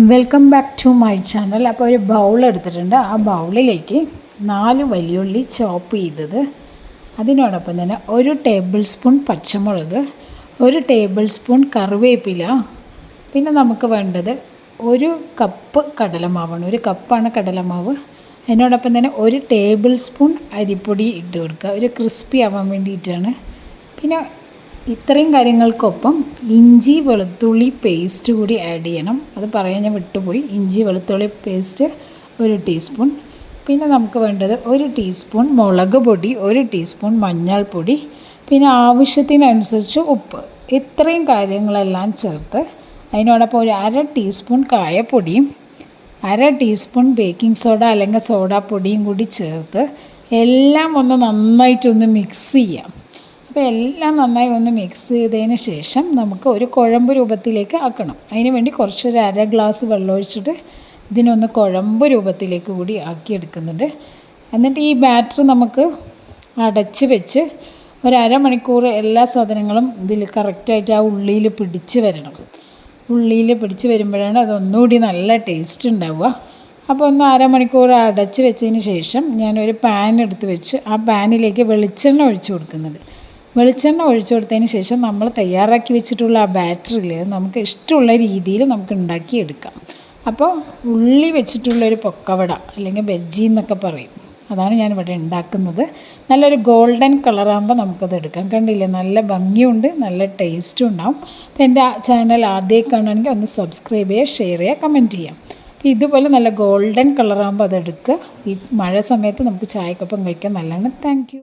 Welcome back to my channel അപ്പോൾ ഒരു bowl എടുത്തിട്ടുണ്ട്. ആ ബൗളിലേക്ക് നാല് വലിയുള്ളി ചോപ്പ് ചെയ്തത്. അതിനോടൊപ്പം തന്നെ ഒരു ടേബിൾ സ്പൂൺ പച്ചമുളക് ഒരു ടേബിൾ സ്പൂൺ കറിവേപ്പില പിന്നെ നമുക്ക് വേണ്ടത് ഒരു കപ്പ് കടലമാവാണ്. ഒരു കപ്പാണ് കടലമാവ്. അതിനോടൊപ്പം തന്നെ ഒരു ടേബിൾ സ്പൂൺ അരിപ്പൊടി ഇട്ട് കൊടുക്കുക. ഒരു ക്രിസ്പി ആവാൻ വേണ്ടിയിട്ടാണ്. പിന്നെ ഇത്രയും കാര്യങ്ങൾക്കൊപ്പം ഇഞ്ചി വെളുത്തുള്ളി പേസ്റ്റ് കൂടി ആഡ് ചെയ്യണം. അത് പറയാൻ ഞാൻ വിട്ടുപോയി. ഇഞ്ചി വെളുത്തുള്ളി പേസ്റ്റ് ഒരു ടീസ്പൂൺ പിന്നെ നമുക്ക് വേണ്ടത് ഒരു ടീസ്പൂൺ മുളക് പൊടി ഒരു ടീസ്പൂൺ മഞ്ഞൾപ്പൊടി പിന്നെ ആവശ്യത്തിനനുസരിച്ച് ഉപ്പ്. ഇത്രയും കാര്യങ്ങളെല്ലാം ചേർത്ത് അതിനോടൊപ്പം ഒരു അര ടീസ്പൂൺ കായപ്പൊടിയും അര ടീസ്പൂൺ ബേക്കിംഗ് സോഡ അല്ലെങ്കിൽ സോഡാപ്പൊടിയും കൂടി ചേർത്ത് എല്ലാം ഒന്ന് നന്നായിട്ടൊന്ന് മിക്സ് ചെയ്യാം. അപ്പോൾ എല്ലാം നന്നായി ഒന്ന് മിക്സ് ചെയ്തതിന് ശേഷം നമുക്ക് ഒരു കുഴമ്പ് രൂപത്തിലേക്ക് ആക്കണം. അതിന് വേണ്ടി കുറച്ചൊരു അര ഗ്ലാസ് വെള്ളം ഒഴിച്ചിട്ട് ഇതിനൊന്ന് കുഴമ്പ് രൂപത്തിലേക്ക് കൂടി ആക്കിയെടുക്കുന്നുണ്ട്. എന്നിട്ട് ഈ ബാറ്റർ നമുക്ക് അടച്ച് വെച്ച് ഒരു അരമണിക്കൂർ എല്ലാ സാധനങ്ങളും ഇതിൽ കറക്റ്റായിട്ട് ആ ഉള്ളിയിൽ പിടിച്ച് വരണം. ഉള്ളിയിൽ പിടിച്ച് വരുമ്പോഴാണ് അതൊന്നുകൂടി നല്ല ടേസ്റ്റ് ഉണ്ടാവുക. അപ്പോൾ ഒന്ന് അരമണിക്കൂർ അടച്ച് വെച്ചതിന് ശേഷം ഞാനൊരു പാൻ എടുത്ത് വെച്ച് ആ പാനിലേക്ക് വെളിച്ചെണ്ണ ഒഴിച്ചു കൊടുക്കുന്നുണ്ട്. വെളിച്ചെണ്ണ ഒഴിച്ചു കൊടുത്തതിന് ശേഷം നമ്മൾ തയ്യാറാക്കി വെച്ചിട്ടുള്ള ആ ബാറ്ററിയിൽ നമുക്ക് ഇഷ്ടമുള്ള രീതിയിൽ നമുക്ക് ഉണ്ടാക്കിയെടുക്കാം. അപ്പോൾ ഉള്ളി വെച്ചിട്ടുള്ളൊരു പൊക്കവട അല്ലെങ്കിൽ ബജ്ജി എന്നൊക്കെ പറയും. അതാണ് ഞാനിവിടെ ഉണ്ടാക്കുന്നത്. നല്ലൊരു ഗോൾഡൻ കളറാകുമ്പോൾ നമുക്കത് എടുക്കാം. കണ്ടില്ലേ? നല്ല ഭംഗിയുണ്ട് നല്ല ടേസ്റ്റും ഉണ്ടാവും. അപ്പോൾ എന്റെ ചാനൽ ആദ്യമേ കാണുകയാണെങ്കിൽ ഒന്ന് സബ്സ്ക്രൈബ് ചെയ്യുക ഷെയർ ചെയ്യുക കമന്റ് ചെയ്യാം. അപ്പോൾ ഇതുപോലെ നല്ല ഗോൾഡൻ കളറാകുമ്പോൾ അതെടുക്കുക ഈ മഴ സമയത്ത് നമുക്ക് ചായക്കൊപ്പം കഴിക്കാൻ നല്ലതാണ്. താങ്ക്